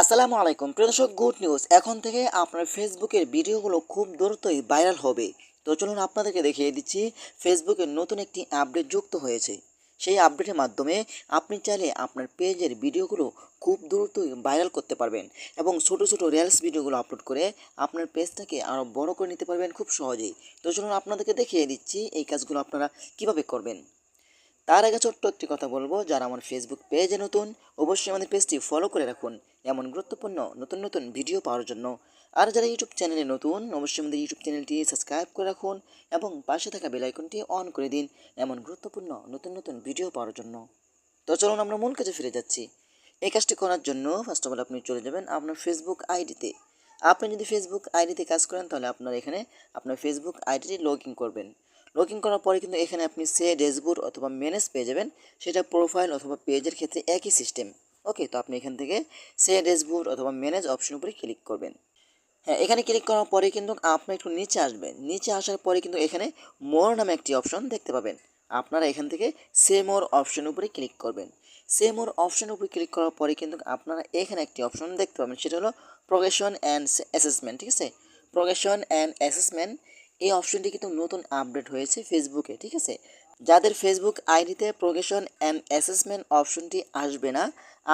আসসালামু আলাইকুম। প্রিয় দর্শক, গুড নিউজ। এখন থেকে আপনার ফেসবুকের ভিডিওগুলো খুব দ্রুতই ভাইরাল হবে। তো চলুন আপনাদেরকে দেখিয়ে দিচ্ছি ফেসবুকের নতুন একটি আপডেট যুক্ত হয়েছে। সেই আপডেটের মাধ্যমে আপনি চাইলে আপনার পেজের ভিডিওগুলো খুব দ্রুতই ভাইরাল করতে পারবেন এবং ছোট ছোট রিলস ভিডিওগুলো আপলোড করে আপনার পেজটাকে আরও বড় করে নিতে পারবেন খুব সহজেই। তো চলুন আপনাদেরকে দেখিয়ে দিচ্ছি এই কাজগুলো আপনারা কীভাবে করবেন। তার আগে ছোট্ট একটি কথা বলব, যারা আমার ফেসবুক পেজে নতুন, অবশ্যই আমাদের পেজটি ফলো করে রাখুন। এমন গুরুত্বপূর্ণ, নতুন নতুন ভিডিও পাওয়ার জন্য। আর যারা ইউটিউব চ্যানেলে নতুন, অবশ্যই আমাদের ইউটিউব চ্যানেলটি সাবস্ক্রাইব করে রাখুন এবং পাশে থাকা বেল আইকনটি অন করে দিন এমন গুরুত্বপূর্ণ, নতুন নতুন ভিডিও পাওয়ার জন্য। তো চলুন আমরা মূল কাজে ফিরে যাচ্ছি। এই কাজটি করার জন্য ফার্স্ট অফ অল আপনি চলে যাবেন আপনার ফেসবুক আইডিতে আপনি যদি ফেসবুক আইডিতে কাজ করেন তাহলে আপনার এখানে আপনার ফেসবুক আইডিটি লগ ইন করবেন। লগ ইন করার পরে কিন্তু এখানে আপনি সে ড্যাশবোর্ড অথবা ম্যানেজ পেয়ে যাবেন। সেটা প্রোফাইল অথবা পেজের ক্ষেত্রে একই সিস্টেম ওকে তো আপনি এখান থেকে সে ড্যাশবোর্ড অথবা ম্যানেজ অপশন উপরে ক্লিক করবেন। হ্যাঁ এখানে ক্লিক করার পরে কিন্তু আপনি একটু নিচে আসবেন। নিচে আসার পরে কিন্তু এখানে মোর নামে একটি অপশন দেখতে পাবেন। আপনারা এখান থেকে সে মোর অপশন উপরে ক্লিক করবেন। সে মোর অপশন উপরে ক্লিক করার পরে কিন্তু আপনারা এখানে একটি অপশন দেখতে পাবেন। সেটা হলো প্রোগ্রেশন অ্যান্ড অ্যাসেসমেন্ট ঠিক আছে? প্রোগ্রেশন অ্যান্ড অ্যাসেসমেন্ট এই অপশনটি কিন্তু নতুন আপডেট হয়েছে ফেসবুকে, ঠিক আছে? যাদের ফেসবুক আইডিতে প্রোগ্রেশন অ্যান্ড অ্যাসেসমেন্ট অপশনটি আসবে না,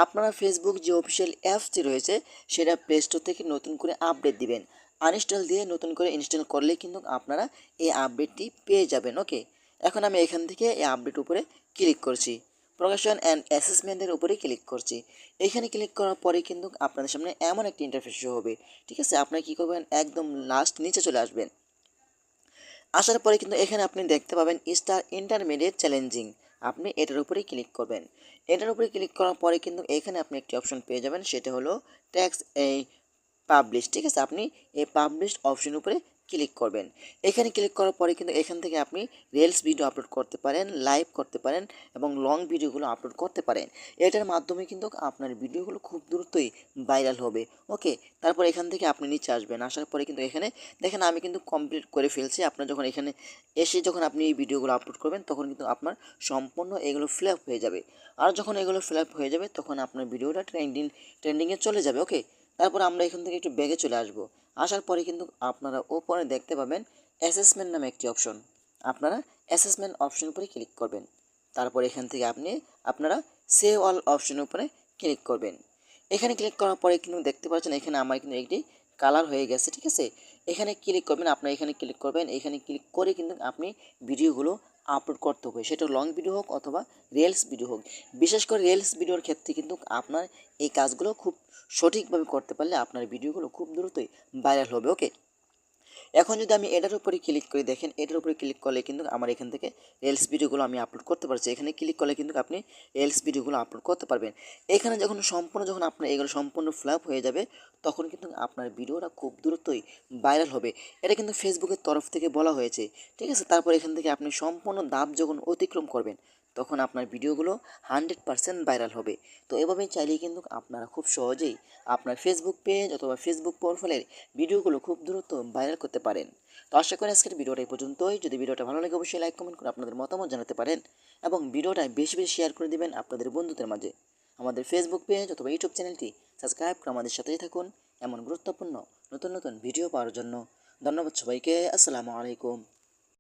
আপনারা ফেসবুক যে অফিসিয়াল অ্যাপসটি রয়েছে, সেটা প্লে স্টোর থেকে নতুন করে আপডেট দিবেন। আনইনস্টল দিয়ে নতুন করে ইনস্টল করলে কিন্তু আপনারা এই আপডেটটি পেয়ে যাবেন ওকে এখন আমি এখান থেকে এই আপডেট উপরে ক্লিক করছি। প্রকাশন অ্যান্ড অ্যাসেসমেন্টের উপরে ক্লিক করছি। এখানে ক্লিক করার পরে কিন্তু আপনাদের সামনে এমন একটি ইন্টারফেস হবে, ঠিক আছে? আপনারা কী করবেন? একদম লাস্ট নিচে চলে আসবেন। আসার পরে কিন্তু এখানে আপনি দেখতে পাবেন স্টার ইন্টারমিডিয়েট চ্যালেঞ্জিং। আপনি এটার উপরেই ক্লিক করবেন। এটার উপরে ক্লিক করার পরে কিন্তু এখানে আপনি একটি অপশন পেয়ে যাবেন, সেটা হলো ট্যাক্স এই পাবলিশ ঠিক আছে? আপনি এই পাবলিশ অপশন উপরে ক্লিক করবেন। এখানে ক্লিক করার পরে কিন্তু এখান থেকে আপনি রিলস ভিডিও আপলোড করতে পারেন লাইভ করতে পারেন এবং লং ভিডিওগুলো আপলোড করতে পারেন। এটার মাধ্যমে কিন্তু আপনার ভিডিওগুলো খুব দ্রুতই ভাইরাল হবে। ওকে তারপর এখান থেকে আপনি নিচে আসবেন। আসার পরে কিন্তু এখানে দেখেন আমি কিন্তু কমপ্লিট করে ফেলছি। আপনার যখন এখানে এসে যখন আপনি এই ভিডিওগুলো আপলোড করবেন, তখন কিন্তু আপনার সম্পূর্ণ এগুলো ফিল হয়ে যাবে। আর যখন এগুলো ফিল হয়ে যাবে, তখন আপনার ভিডিওটা ট্রেন্ডিং ট্রেন্ডিংয়ে চলে যাবে। ওকে তারপর আমরা এখান থেকে একটু ব্যাগে চলে আসব। আসার পরে কিন্তু আপনারা ওপরে দেখতে পাবেন অ্যাসেসমেন্ট নামে একটি অপশন আপনারা অ্যাসেসমেন্ট অপশন উপরে ক্লিক করবেন। তারপর এখান থেকে আপনি, আপনারা সেভ অল অপশন উপরে ক্লিক করবেন। এখানে ক্লিক করার পরে কিন্তু দেখতে পাচ্ছেন এখানে আমার কিন্তু একটি কালার হয়ে গেছে, ঠিক আছে? এখানে ক্লিক করবেন, আপনার এখানে ক্লিক করবেন। এখানে ক্লিক করে কিন্তু আপনি ভিডিওগুলো আপলোড করতে হবে। সেটা লং ভিডিও হোক অথবা রিলস ভিডিও হোক। বিশেষ করে রিলস ভিডিওর ক্ষেত্রে কিন্তু আপনার এই কাজগুলো খুব সঠিকভাবে করতে পারলে আপনার ভিডিওগুলো খুব দ্রুতই ভাইরাল হবে ওকে এখন যদি আমি এটার উপরে ক্লিক করে, দেখেন এটার উপরে ক্লিক করলে কিন্তু আমার এখান থেকে রিলস ভিডিওগুলো আমি আপলোড করতে পারছি। এখানে ক্লিক করলে কিন্তু আপনি রিলস ভিডিওগুলো আপলোড করতে পারবেন। এখানে যখন সম্পূর্ণ যখন আপনার এগুলো সম্পূর্ণ ফ্ল্যাপ হয়ে যাবে, তখন কিন্তু আপনার ভিডিওটা খুব দ্রুতই ভাইরাল হবে। এটা কিন্তু ফেসবুকের তরফ থেকে বলা হয়েছে। ঠিক আছে? তারপর এখান থেকে আপনি সম্পূর্ণ দাব যখন অতিক্রম করবেন তখন আপনার ভিডিওগুলো হান্ড্রেড পারসেন্ট ভাইরাল হবে। তো এভাবেই চাইলেই কিন্তু আপনারা খুব সহজেই আপনার ফেসবুক পেজ অথবা ফেসবুক প্রোফাইলের ভিডিওগুলো খুব দ্রুত ভাইরাল করতে পারেন। তো আশা করি আজকের ভিডিওটা এই পর্যন্তই। যদি ভিডিওটা ভালো লাগে অবশ্যই লাইক কমেন্ট করে আপনাদের মতামত জানাতে পারেন এবং ভিডিওটা বেশি বেশি শেয়ার করে দিবেন আপনাদের বন্ধুদের মাঝে। আমাদের ফেসবুক পেজ অথবা ইউটিউব চ্যানেলটি সাবস্ক্রাইব করে আমাদের সাথেই থাকুন এমন গুরুত্বপূর্ণ নতুন নতুন ভিডিও পাওয়ার জন্য। ধন্যবাদ সবাইকে। আসসালামু আলাইকুম।